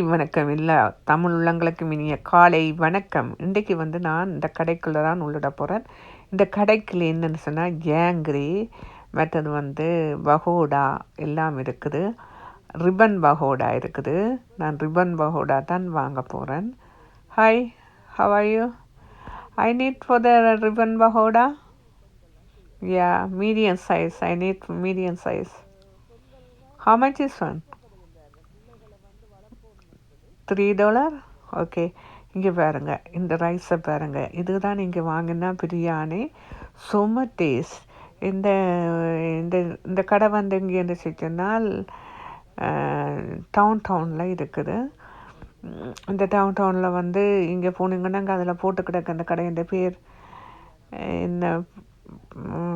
வணக்கம். இல்லை தமிழ் உள்ளங்களுக்கு இனிய காலை வணக்கம். இன்றைக்கு வந்து நான் இந்த கடைக்குள்ளே தான் உள்ளிட போகிறேன் இந்த கடைக்குள்ள என்னென்னு சொன்னால் ஜேங்கிரி மற்றது வந்து பகோடா எல்லாம் இருக்குது. ரிப்பன் பகோடா இருக்குது. நான் ரிப்பன் பகோடா தான் வாங்க போகிறேன் hi how are you I need for the ribbon pakoda yeah medium size I need medium size how much is one three dollar okay இங்கே பாருங்க. இந்த ரைஸை பாருங்க. இதுதான் நீங்கள் வாங்கினா பிரியாணி. சும டேஸ்ட் இந்த இந்த இந்த கடை வந்து இங்கே என்ன சொன்னால் டவுன் டவுனில் இருக்குது. இந்த டவுன் டவுனில் வந்து இங்கே போனீங்கன்னா அங்கே அதில் போட்டு கிடக்கு. அந்த இந்த பேர் இந்த என்ன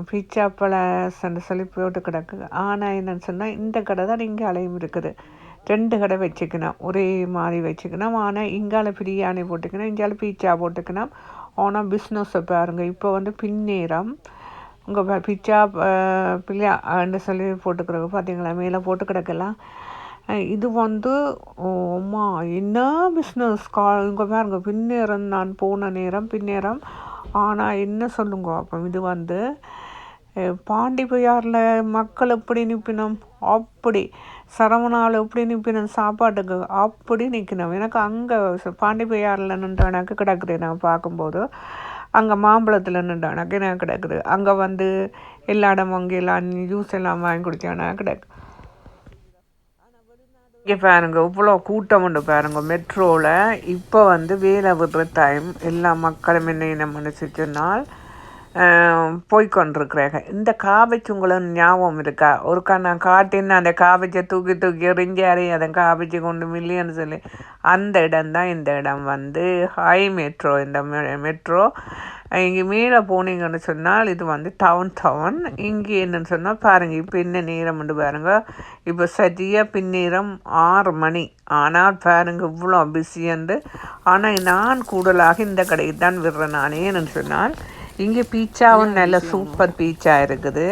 பீச்சா பழசன்னு சொல்லி போட்டு கிடக்கு. ஆனால் என்னன்னு சொன்னால் இந்த கடை தான் இங்கே அலையும் இருக்குது. ரெண்டு கடை வச்சுக்கணும். ஒரே மாதிரி வச்சுக்கணும். ஆனால் இங்கால பிரியாணி போட்டுக்கணும். இங்கால பீச்சா போட்டுக்கணும். ஆனால் பிஸ்னஸை பாருங்க. இப்போ வந்து பின்னேரம் உங்கள் பிச்சா பிள்ளையான்னு சொல்லி போட்டுக்கிறவங்க பார்த்தீங்களா மேலே போட்டு கிடக்கலாம். இது வந்து அம்மா என்ன பிஸ்னஸ் கா இங்கே பாருங்க. பின்னேரம் நான் போன நேரம் பின்னேரம் ஆனால் என்ன சொல்லுங்க? அப்போ இது வந்து அஹ், பாண்டி மக்கள் எப்படி நிற்பினோம் அப்படி. சரவணாவில் எப்படி நிற்பினோம் சாப்பாட்டுக்கு அப்படி நிற்கணும் எனக்கு அங்கே பாண்டி நின்றவனாக்கு கிடக்குது. நான் பார்க்கும்போது அங்கே மாம்பழத்தில் நின்றவனாக்கு எனக்கு கிடக்குது. அங்கே வந்து எல்லா இடம் அங்கே எல்லாம் ஜூஸ் எல்லாம் வாங்கி குடித்தவனா கிடக்கு. இங்கே பாருங்க இவ்வளோ கூட்டம் உண்டு பாருங்க. மெட்ரோவில் இப்போ வந்து வேலை விடுற டைம் எல்லா மக்களும் என்ன என்ன மனுச்சு போய்கொண்டிருக்கிறாங்க இந்த காபேஜ் உங்களுக்கு ஞாபகம் இருக்கா? ஒருக்கா நான் காட்டின்னு அந்த காபேஜை தூக்கி தூக்கி எறிஞ்சாரு அதை காபேஜை கொண்டு மில்லியன்னு சொல்லி அந்த இடம் தான் இந்த இடம். வந்து ஹை மெட்ரோ இந்த மெட்ரோ இங்கே மேலே போனீங்கன்னு சொன்னால் இது வந்து டவுன் டவுன். இங்கே என்னன்னு சொன்னால் பாருங்கள் இப்போ என்ன நேரம் வந்து பாருங்க. இப்போ சரியாக பின்னேரம் ஆறு மணி. ஆனால் பாருங்கள் இவ்வளோ பிஸியண்டு ஆனால் நான் கூடுதலாக இந்த கடைக்கு தான் விடுறேன் நானே என்னன்னு சொன்னால் இங்கே பீச்சாவும் நல்ல சூப்பர் பீச்சா இருக்குது.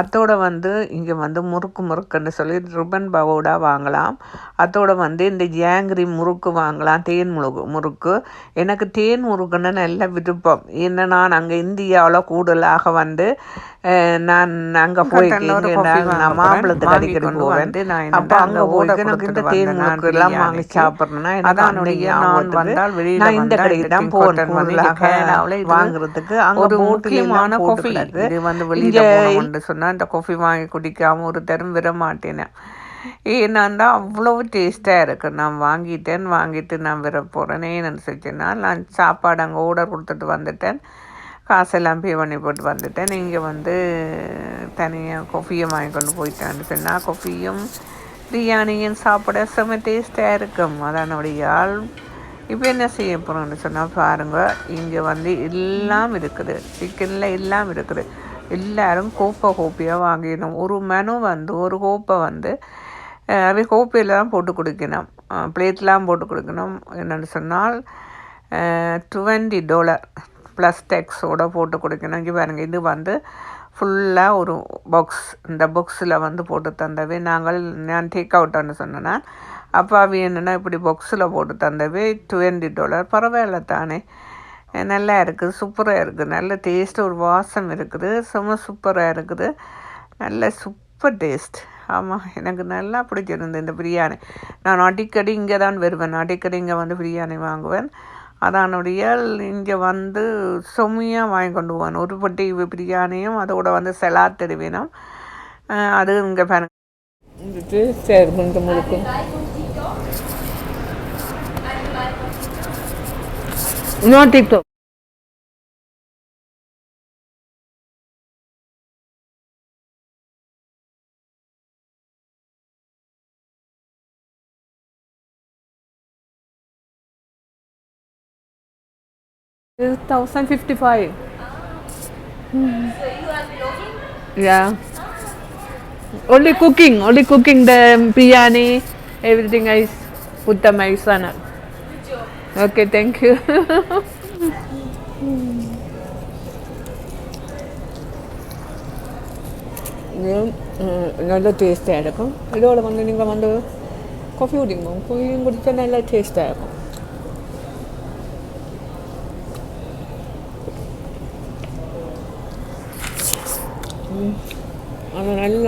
அதோட வந்து இங்கே வந்து முறுக்கு முறுக்குன்னு சொல்லி ரிப்பன் பவோடா வாங்கலாம். அதோட வந்து இந்த ஜாங்கிரி முறுக்கு வாங்கலாம். தேன் முறுக்கு முறுக்கு. எனக்கு தேன் முறுக்குன்னு நல்ல விருப்பம். ஏன்னா நான் அங்கே இந்தியாவில் கூடுதலாக வந்து நான் அங்கே போய் நான் மாம்பழத்துக்கு அடிக்கடி போவேன். அப்போ அங்கே போய் எனக்கு இந்த தேன் முறுக்கு எல்லாம் வாங்கி சாப்பிட்றேன்னா அதான் நான் இந்த கடைக்கு தான் போவேன் கூடுதலாக வாங்குறதுக்கு. ஒரு முக்கியமான காஃபி இது வந்து வெளியில் சொன்னால் இந்த காஃபி வாங்கி குடிக்காம ஒரு தரம் விட மாட்டேன் ஏன்னாண்டா அவ்வளோ டேஸ்ட்டாக இருக்கு. நான் வாங்கிட்டேன் வாங்கிட்டு நான் விட போகிறேன் ஏன்னு சொல்லிச்சுன்னா நான் சாப்பாடு அங்கே ஆர்டர் கொடுத்துட்டு வந்துட்டேன். காசெல்லாம் பே பண்ணி போட்டு வந்துட்டேன். இங்கே வந்து தனியாக கொஃபியை வாங்கி கொண்டு போயிட்டேன்னு சொன்னால் கொஃபியும் பிரியாணியும் சாப்பிட செம்ம டேஸ்ட்டாக இருக்கும் அதனுடையால் இப்போ என்ன செய்ய போகிறோம்னு சொன்னால் பாருங்கள் இங்கே வந்து எல்லாம் இருக்குது. சிக்கனில் எல்லாம் இருக்குது. எல்லோரும் கோப்பை கோப்பையாக வாங்கிடணும். ஒரு மெனு வந்து ஒரு கோப்பை வந்து அஹ், அவை கோப்பையில் தான் போட்டு கொடுக்கணும். பிளேட்லாம் போட்டு கொடுக்கணும். என்னென்னு சொன்னால் டுவெண்ட்டி டாலர் ப்ளஸ் டெக்ஸோட போட்டு கொடுக்கணும். இங்கே பாருங்கள் இது வந்து ஃபுல்லாக ஒரு பாக்ஸ் இந்த பாக்ஸில் வந்து போட்டு தந்தவே நாங்கள் நான் டேக் அவுட்டான்னு சொன்னேன்னா அப்போ அவை என்னென்னா இப்படி பாக்ஸில் போட்டு தந்தவே டுவெண்ட்டி டாலர் பரவாயில்ல தானே. நல்லா இருக்குது சூப்பராக இருக்குது நல்ல டேஸ்ட் ஒரு வாசம் இருக்குது. செம சூப்பராக இருக்குது. நல்ல சூப்பர் டேஸ்ட் ஆமாம் எனக்கு நல்லா பிடிச்சிருந்தது இந்த பிரியாணி. நான் அடிக்கடி இங்கே தான் வருவேன். அடிக்கடி இங்கே வந்து பிரியாணி வாங்குவேன். அதனுடைய இங்கே வந்து செம்மையாக வாங்கி கொண்டு போவான். ஒரு பட்டி பிரியாணியும் அதோட வந்து செலா தெரிவினம். அது இங்கே பாருங்க. இருக்கும் நோ டிக்டோ 2055. Yeah. Only cooking, only cooking the biryani, everything I put the my son. Okay, thank you. நல்ல டேஸ்ட்டாக இருக்கும் இதோட வந்து நீங்கள் வந்து காஃபி குடிங்க காஃபியும் குடித்தா நல்லா டேஸ்ட்டாக இருக்கும் அது நல்ல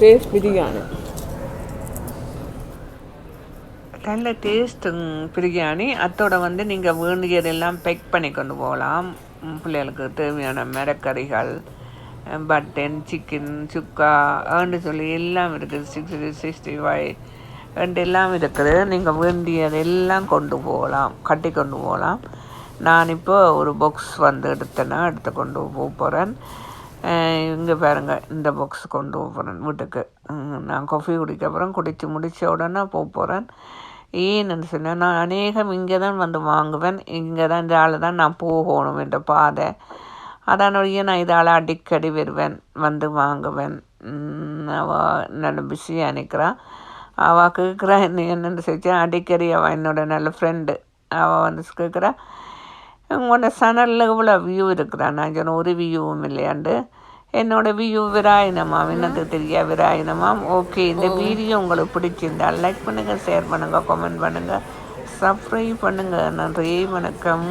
டேஸ்ட் பிரியாணி. நல்ல டேஸ்ட் பிரியாணி. அத்தோட வந்து நீங்கள் வேண்டியதெல்லாம் பேக் பண்ணி கொண்டு போகலாம். பிள்ளைகளுக்கு தேவையான மரக்கறிகள் பட்டன் சிக்கன் சுக்கா ஏண்டு சொல்லி எல்லாம் இருக்குது. சிக்ஸ்டி சிக்ஸ்டி ஃபைவ் ரெண்டு எல்லாம் இருக்குது. நீங்கள் வேண்டியதெல்லாம் கொண்டு போகலாம். கட்டி கொண்டு போகலாம். நான் இப்போ ஒரு பாக்ஸ் வந்து எடுத்தேன்னா எடுத்து கொண்டு போக போகிறேன் இங்கே பாருங்க இந்த பாக்ஸ் கொண்டு போகிறேன் வீட்டுக்கு. நான் காஃபி குடிக்க போகிறேன் குடித்து முடித்த உடனே போக போகிறேன் ஏன்னு சொன்னேன் நான் அநேகம் இங்கே தான் வந்து வாங்குவேன். இங்கே தான் இந்த ஆள் தான் நான் போகணும் என்ற பாதை. அதனுடைய நான் இதால் அடிக்கடி வருவேன் வந்து வாங்குவேன். அவள் நல்ல பிஸியாக நிற்கிறான் அவள் கேட்குறா என்ன என்னென்னு சொல்லி அடிக்கடி அவள் என்னோட நல்ல ஃப்ரெண்டு அவள் வந்து கேட்குறா உங்களோட சேனலில் இவ்வளோ வியூ இருக்குதா நான் சொன்னேன் ஒரு வியூவும் இல்லையாண்டு என்னோட வியூ விராயினமா எனக்கு தெரியா விராயினமாம் ஓகே இந்த வீடியோ உங்களுக்கு பிடிச்சிருந்தா லைக் பண்ணுங்கள் ஷேர் பண்ணுங்கள் கமெண்ட் பண்ணுங்கள் சப்ஸ்கிரைப் பண்ணுங்கள் நன்றி வணக்கம்.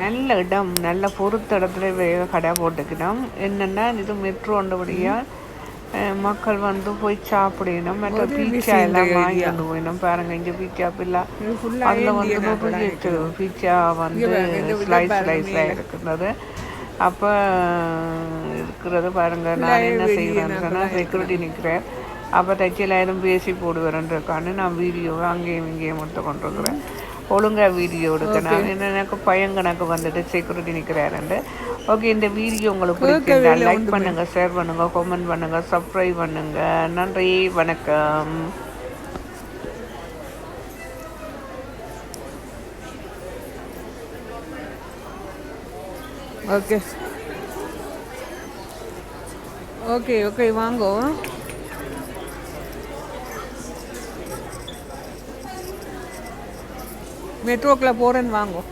நல்ல இடம் நல்ல பொறுத்த இடத்துல வே- கடை போட்டுக்கிட்டோம். என்னென்னா இது மெட்ரோ ஒன்றபடியாக மக்கள் வந்து போய் சாப்பிடணும். மற்ற பீச்சா எல்லாம் வாங்கி கொண்டு போயிடும் பாருங்க இங்க பீச்சா பில்லாம் அதில் வந்து நிறைய பீச்சா வந்து ஸ்லைஸ் ஸ்லைஸாக இருக்கிறது. அப்போ இருக்கிறது பாருங்க நான் என்ன சொன்னால் செக்யூரிட்டி நிற்கிறேன் அப்போ தைச்சலாயிரம் பேசி போடுவேன்ருக்கான்னு நான் வீடியோவை அங்கேயும் இங்கேயும் எடுத்து கொண்டு இருக்கிறேன் ஒழுங்கா வீடியோ எடுக்க நான் எனக்கு பையன் கணக்கு வந்துட்டு செக்யூரிட்டி நிற்கிறாருண்டு ஓகே இந்த வீடியோ உங்களுக்கு பிடிச்சிருந்தா லைக் பண்ணுங்க ஷேர் பண்ணுங்க கமெண்ட் பண்ணுங்க சப்ஸ்கிரைப் பண்ணுங்க. நன்றி வணக்கம். ஓகே ஓகே ஓகே வாங்கோ. மெட்ரோக்கில் போகிறேன்னு வாங்கோ.